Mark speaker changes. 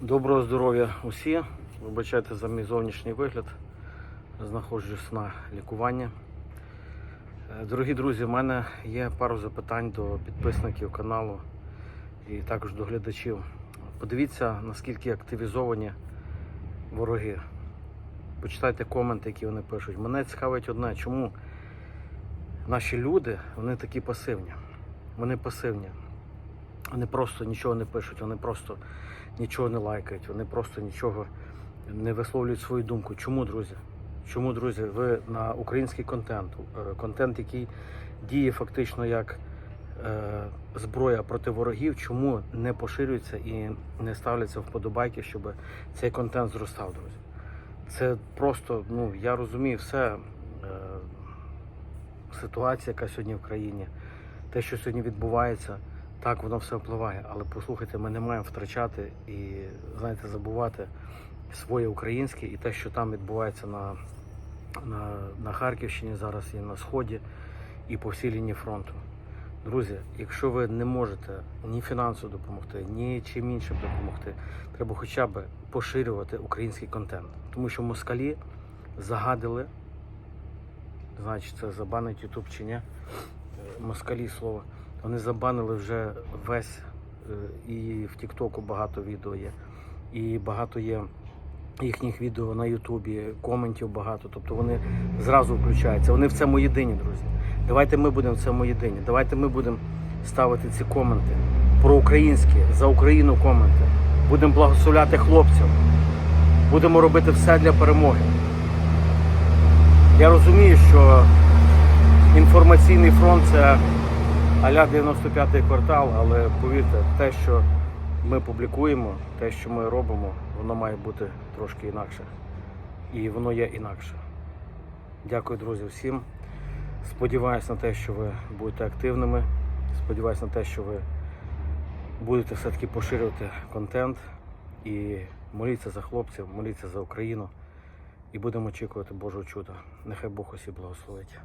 Speaker 1: Доброго здоров'я усі. Вибачайте за мій зовнішній вигляд. Знаходжусь на лікуванні. Е, Дорогі друзі, в мене є пару запитань до підписників каналу і також до глядачів. Подивіться, наскільки активізовані вороги. Почитайте коменти, які вони пишуть. Мене цікавить одне, чому наші люди вони такі пасивні. Вони пасивні. Вони просто нічого не пишуть, вони просто нічого не лайкають, вони просто нічого не висловлюють свою думку. Чому, друзі? Чому, друзі, ви на український контент, е, контент, який діє фактично як е, зброя проти ворогів, чому не поширюється і не ставляться вподобайки, щоб цей контент зростав, друзі? Це просто, ну я розумію, все. Е, ситуація, яка сьогодні в країні, те, що сьогодні відбувається, так воно все впливає. Але послухайте, ми не маємо втрачати і знаєте, забувати своє українське і те, що там відбувається на, на, на Харківщині зараз і на Сході, і по всій лінії фронту. Друзі, якщо ви не можете ні фінансово допомогти, ні чим іншим допомогти, треба хоча б поширювати український контент. Тому що москалі загадили значить це забанить Ютуб чи ні. Москалі слово. Вони забанили вже весь е, і в Тіктоку багато відео є, і багато є їхніх відео на Ютубі, коментів багато. Тобто вони зразу включаються. Вони в цьому єдині, друзі. Давайте ми будемо в цьому єдині. Давайте ми будемо ставити ці коменти про українські, за Україну коменти. Будемо благословляти хлопців. Будемо робити все для перемоги. Я розумію, що інформаційний фронт це аля 95-й квартал, але повірте, те, що ми публікуємо, те, що ми робимо, воно має бути трошки інакше. І воно є інакше. Дякую, друзі, всім. Сподіваюсь на те, що ви будете активними. Сподіваюсь на те, що ви будете все-таки поширювати контент і моліться за хлопців, моліться за Україну і будемо очікувати Божого чуда. Нехай Бог усі благословить.